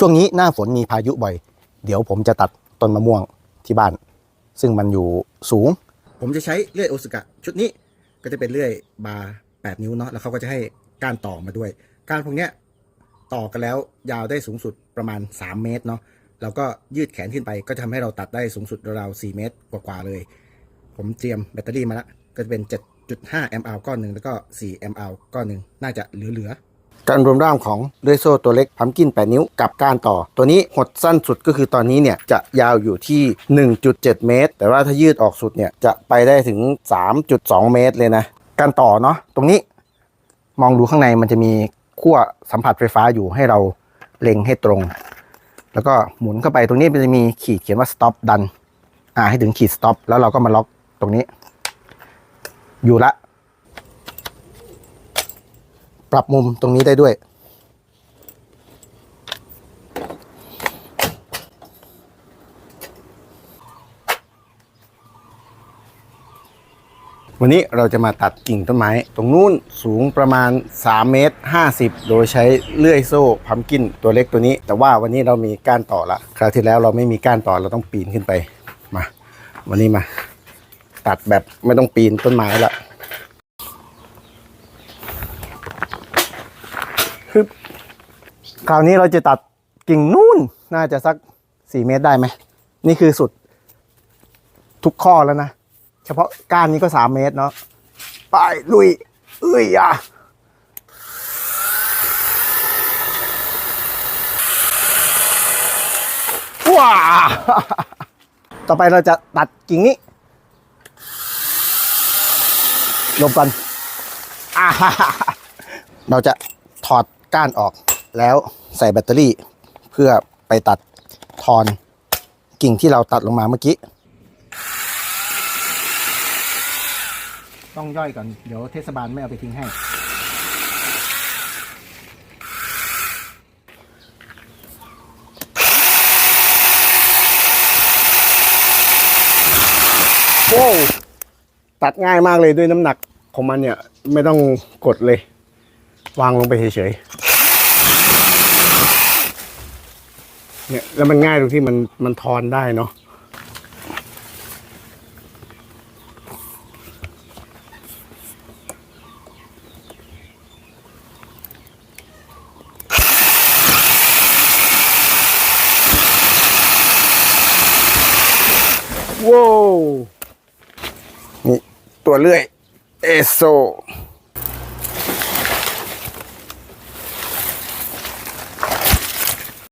ช่วงนี้หน้าฝนมีพายุบ่อย เดี๋ยวผมจะตัดต้นมะม่วงที่บ้าน ซึ่งมันอยู่สูง ผมจะใช้เลื่อยโอสึกะชุดนี้ก็จะเป็นเลื่อยบาร์8นิ้วเนาะแล้วเขาก็จะให้ก้านต่อมาด้วยก้านพวกเนี้ยต่อกันแล้วยาวได้สูงสุดประมาณ 3 เมตรเนาะแล้วก็ยืดแขนขึ้นไปก็จะทำให้เราตัดได้สูงสุดราวๆ4เมตรกว่าๆเลย ผมเตรียมแบตเตอรี่มาแล้วก็จะเป็น 7.5แอมป์อัลก้อนหนึ่งแล้วก็4แอมป์อัลก้อนหนึ่งน่าจะเหลือๆ การรวมร่างของเลื่อยโซ่ตัวเล็กพัมกิน 8 นิ้วกับกานต่อ ตัวนี้หดสั้นสุดก็คือตอนนี้เนี่ยจะยาวอยู่ที่ 1.7 เมตร แต่ว่าถ้ายืดออกสุดเนี่ยจะไปได้ถึง 3.2 เมตรเลยนะ การต่อเนาะตรงนี้มองดูข้างในมันจะมีขั้วสัมผัสไฟฟ้าอยู่ให้เราเล็งให้ตรง แล้วก็หมุนเข้าไปตรงนี้มันจะมีขีดเขียนว่า stop ดัน อ่าให้ถึงขีด stop แล้วเราก็มาล็อกตรงนี้ อยู่ละ ปรับมุมตรงนี้ได้ด้วย วันนี้เราจะมาตัดกิ่งต้นไม้ ตรงนู้นสูงประมาณ 3 เมตร 50 โดยใช้เลื่อยโซ่พัมกินตัวเล็กตัวนี้ แต่ว่าวันนี้เรามีก้านต่อละ คราวที่แล้วเราไม่มีก้านต่อเราต้องปีนขึ้นไป มา วันนี้มา ตัดแบบไม่ต้องปีนต้นไม้ละึบคราวนี้เราจะตัดกิ่งนู่นน่าจะสัก4เมตรได้ไหม นี่คือสุด ทุกข้อแล้วนะ เฉพาะก้านนี้ก็3เมตรเนาะไปลุย เอ้ยอะว้าต่อไปเราจะตัดกิ่งนี้ลงกันอ่าเราจะถอด ก้านออก แล้วใส่แบตเตอรี่ เพื่อไปตัดทอนกิ่งที่เราตัดลงมาเมื่อกี้ ต้องย่อยก่อน เดี๋ยวเทศบาลไม่เอาไปทิ้งให้ โอ้ตัดง่ายมากเลยด้วยน้ำหนักของมันเนี่ย ไม่ต้องกดเลย วางลงไปเฉยๆเนี่ยแล้วมันง่ายตรงที่มันมันทอนได้เนาะว้าวนี่ตัวเลื่อย เอโซ